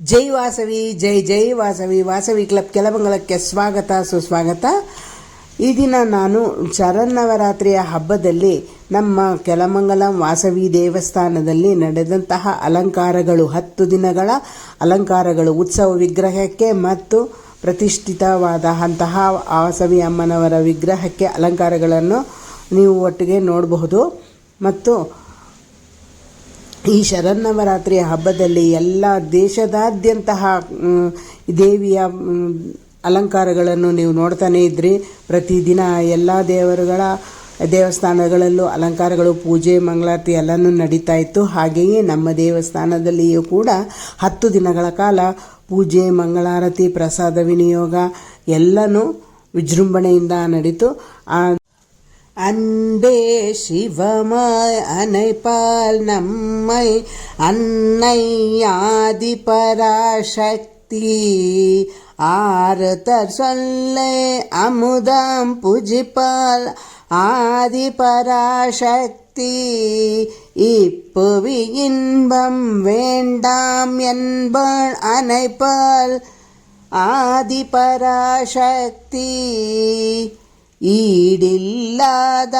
ಜೈ ವಾಸವಿ, ಜೈ ಜೈ ವಾಸವಿ ವಾಸವಿ ಕ್ಲಬ್ ಕೆಲಮಂಗಲಕ್ಕೆ ಸ್ವಾಗತ, ಸುಸ್ವಾಗತ. ಈ ದಿನ ನಾನು ಶರನ್ನವರಾತ್ರಿಯ ಹಬ್ಬದಲ್ಲಿ ನಮ್ಮ ಕೆಲಮಂಗಲಂ ವಾಸವಿ ದೇವಸ್ಥಾನದಲ್ಲಿ ನಡೆದಂತಹ ಅಲಂಕಾರಗಳು ಹತ್ತು ದಿನಗಳ ಅಲಂಕಾರಗಳು ಉತ್ಸವ ವಿಗ್ರಹಕ್ಕೆ ಮತ್ತು ಪ್ರತಿಷ್ಠಿತವಾದ ಅಂತಹ ವಾಸವಿ ಅಮ್ಮನವರ ವಿಗ್ರಹಕ್ಕೆ ಅಲಂಕಾರಗಳನ್ನು ನೀವು ಒಟ್ಟಿಗೆ ನೋಡಬಹುದು. ಮತ್ತು ಈ ಶರನ್ನವರಾತ್ರಿಯ ಹಬ್ಬದಲ್ಲಿ ಎಲ್ಲ ದೇಶದಾದ್ಯಂತಹ ದೇವಿಯ ಅಲಂಕಾರಗಳನ್ನು ನೀವು ನೋಡ್ತಾನೆ ಇದ್ರಿ. ಪ್ರತಿದಿನ ಎಲ್ಲ ದೇವರುಗಳ ದೇವಸ್ಥಾನಗಳಲ್ಲೂ ಅಲಂಕಾರಗಳು, ಪೂಜೆ, ಮಂಗಳಾರತಿ ಎಲ್ಲನೂ ನಡೀತಾ ಇತ್ತು. ಹಾಗೆಯೇ ನಮ್ಮ ದೇವಸ್ಥಾನದಲ್ಲಿಯೂ ಕೂಡ ಹತ್ತು ದಿನಗಳ ಕಾಲ ಪೂಜೆ, ಮಂಗಳಾರತಿ, ಪ್ರಸಾದ, ವಿನಿಯೋಗ ಎಲ್ಲನೂ ವಿಜೃಂಭಣೆಯಿಂದ ನಡೀತು. அன்பே சிவமாய் அனைப்பால் நம்மை அன்னை ஆதி பராசக்தி ஆறுதற் சொல்லை அமுதம் புஜிப்பால் ஆதி பராசக்தி இப்புவி இன்பம் வேண்டாம் என்பாள் அனைப்பால் ஆதி பராசக்தி ஈடில்லாத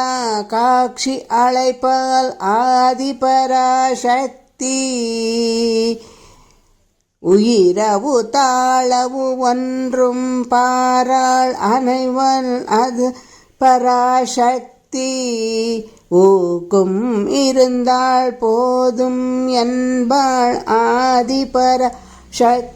காட்சி அழைப்பால் ஆதிபராசக்தி. உயிரவு தாளவு ஒன்றும் பாராள் அனைவன் அது பராசக்தி. ஊக்கும் இருந்தால் போதும் என்பாள் ஆதிபர சக்தி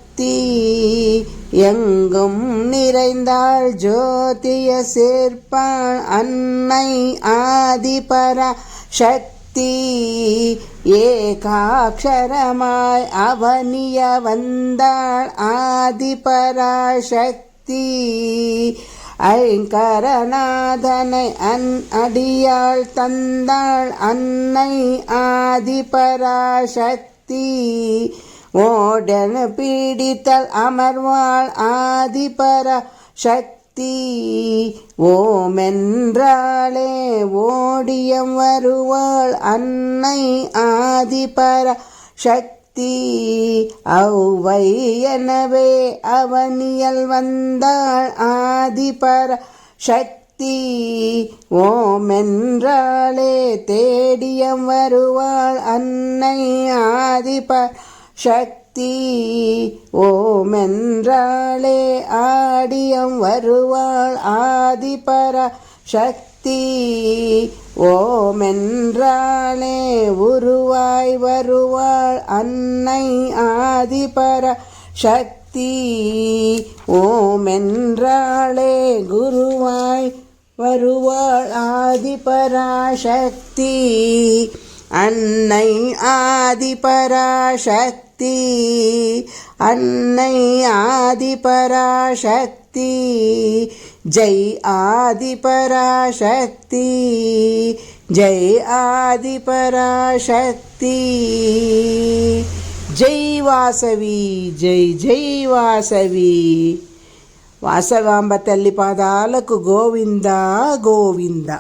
எங்கும் நிறைந்தாள் ஜோதிய சேர்ப்பாள் அன்னை ஆதிபர சக்தி. ஏகாட்சரமாய் அவனிய வந்தாள் ஆதிபரா சக்தி. ஐங்கரநாதனை அன் அடியாள் தந்தாள் அன்னை ஆதிபராசக்தி ஓடன பீடித்தல் அமர்வாள் ஆதிபர சக்தி. ஓமென்றாளே ஓடியம் வருவாள் அன்னை ஆதிபர சக்தி. ஔவை எனவே அவனியல் வந்தாள் ஆதிபர சக்தி. ஓமென்றாளே தேடியம் வருவாள் அன்னை ஆதிபர சக்தி ஓம் என்றாளே ஆடியம் வருவாள் ஆதிபர சக்தி ஓம் என்றாளே உருவாய் வருவாள் அன்னை ஆதிபர சக்தி ஓம் என்றாளே குருவாய் வருவாள் ஆதிபராசக்தி அன்னை ஆதிபராசக்தி శక్తి అన్నయ్యాది పరాశక్తి జై ఆది పరాశక్తి జై ఆది పరాశక్తి జై వాసవి జై జై వాసవి. వాసవాంబ తల్లి పాదాలకు గోవింద గోవింద.